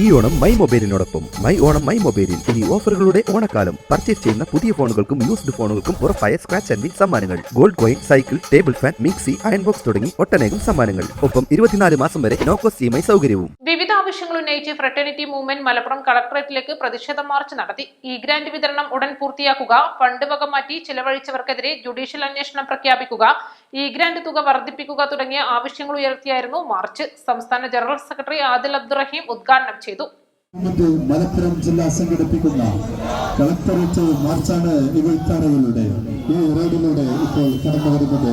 ഈ ഓണം മൈ മൊബൈലിനോടൊപ്പം my Onam my മൊബൈലിൽ ഇനി ഓഫറുകളുടെ ഓണക്കാലം. പർച്ചേസ് ചെയ്യുന്ന പുതിയ ഫോണുകൾക്കും യൂസ്ഡ് ഫോണുകൾക്കും ഉറപ്പായ സ്ക്രാച്ച് ആൻഡ് സമ്മാനങ്ങൾ. Gold coin cycle table fan mixie iron box തുടങ്ങി ഒട്ടനേകം സമ്മാനങ്ങൾ. ഒപ്പം ഇരുപത്തിനാല് മാസം വരെ നോ കോസ്റ്റ് ഇ സൗകര്യവും. ആവശ്യങ്ങൾ ഉന്നയിച്ച് ഫ്രട്ടേണിറ്റി മൂവ്മെന്റ് മലപ്പുറം കളക്ടറേറ്റിലേക്ക് പ്രതിഷേധ മാർച്ച് നടത്തി. ഇ ഗ്രാന്റ് വിതരണം ഉടൻ പൂർത്തിയാക്കുക. ഫണ്ട് വക മാറ്റി ചിലവഴിച്ചവർക്കെതിരെ ജുഡീഷ്യൽ അന്വേഷണം പ്രഖ്യാപിക്കുക. ഇ ഗ്രാന്റ് തുക വർദ്ധിപ്പിക്കുക തുടങ്ങിയ ആവശ്യങ്ങൾ ഉയർത്തിയായിരുന്നു മാർച്ച് സംസ്ഥാന ജനറൽ സെക്രട്ടറി ആദിൽ അബ്ദുറഹീം ഉദ്ഘാടനം ചെയ്തു. മലപ്പുറം ജില്ല സംഘടിപ്പിക്കുന്ന കളക്ടറേറ്റ് മാർച്ചാണ് ഇവൾത്താരകളുടെ ഈ റോഡിലൂടെ ഇപ്പോൾ കടന്നു വരുന്നത്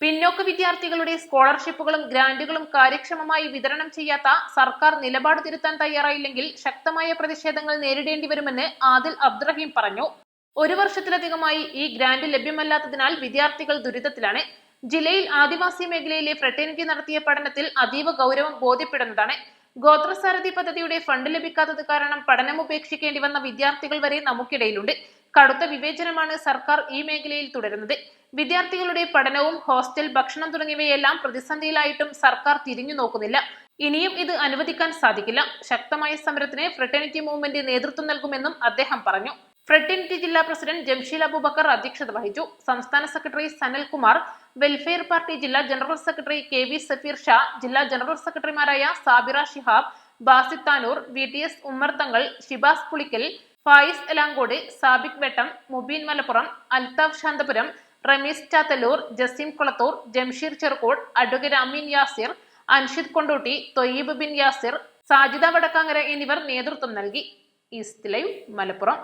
പിന്നോക്ക വിദ്യാർത്ഥികളുടെ സ്കോളർഷിപ്പുകളും ഗ്രാന്റുകളും കാര്യക്ഷമമായി വിതരണം ചെയ്യാത്ത സർക്കാർ നിലപാട് തിരുത്താൻ തയ്യാറായില്ലെങ്കിൽ ശക്തമായ പ്രതിഷേധങ്ങൾ നേരിടേണ്ടി വരുമെന്ന് ആദിൽ അബ്ദുറഹീം പറഞ്ഞു. ഒരു വർഷത്തിലധികമായി ഈ ഗ്രാന്റ് ലഭ്യമല്ലാത്തതിനാൽ വിദ്യാർത്ഥികൾ ദുരിതത്തിലാണ്. ജില്ലയിൽ ആദിവാസി മേഖലയിലെ ഫ്രട്ടേണിറ്റി നടത്തിയ പഠനത്തിൽ അതീവ ഗൗരവം ബോധ്യപ്പെടുന്നതാണ്. ഗോത്രസാരഥി പദ്ധതിയുടെ ഫണ്ട് ലഭിക്കാത്തത് കാരണം പഠനം ഉപേക്ഷിക്കേണ്ടി വന്ന വിദ്യാർത്ഥികൾ വരെ നമുക്കിടയിലുണ്ട്. കടുത്ത വിവേചനമാണ് സർക്കാർ ഈ മേഖലയിൽ തുടരുന്നത്. വിദ്യാർത്ഥികളുടെ പഠനവും ഹോസ്റ്റൽ ഭക്ഷണം തുടങ്ങിയവയെല്ലാം പ്രതിസന്ധിയിലായിട്ടും സർക്കാർ തിരിഞ്ഞു നോക്കുന്നില്ല. ഇനിയും ഇത് അനുവദിക്കാൻ സാധിക്കില്ല. ശക്തമായ സമരത്തിന് ഫ്രട്ടേണിറ്റി മൂവ്മെന്റ് നേതൃത്വം നൽകുമെന്നും അദ്ദേഹം പറഞ്ഞു. ഫ്രട്ടേണിറ്റി ജില്ലാ പ്രസിഡന്റ് ജംഷീൽ അബൂബക്കർ അധ്യക്ഷത വഹിച്ചു. സംസ്ഥാന സെക്രട്ടറി സനൽകുമാർ വെൽഫെയർ പാർട്ടി ജില്ലാ general secretary K V Safeer Shah ജില്ലാ ജനറൽ സെക്രട്ടറിമാരായ Sabira Shihab Basith Tanur V T S Ummer Thangal Shibas Pulikkal Fayis Elankode Sabik Vettam Mubeen Malappuram Althaf Santhapuram Rameez Chathallur Jaseem Kulathur Jamsheer Cherukode advocate Ameen Yasir Anshid Kondotty Thoyyib bin Yasir Sajida Vadakkangara എന്നിവർ നേതൃത്വം നൽകി. East live Malappuram.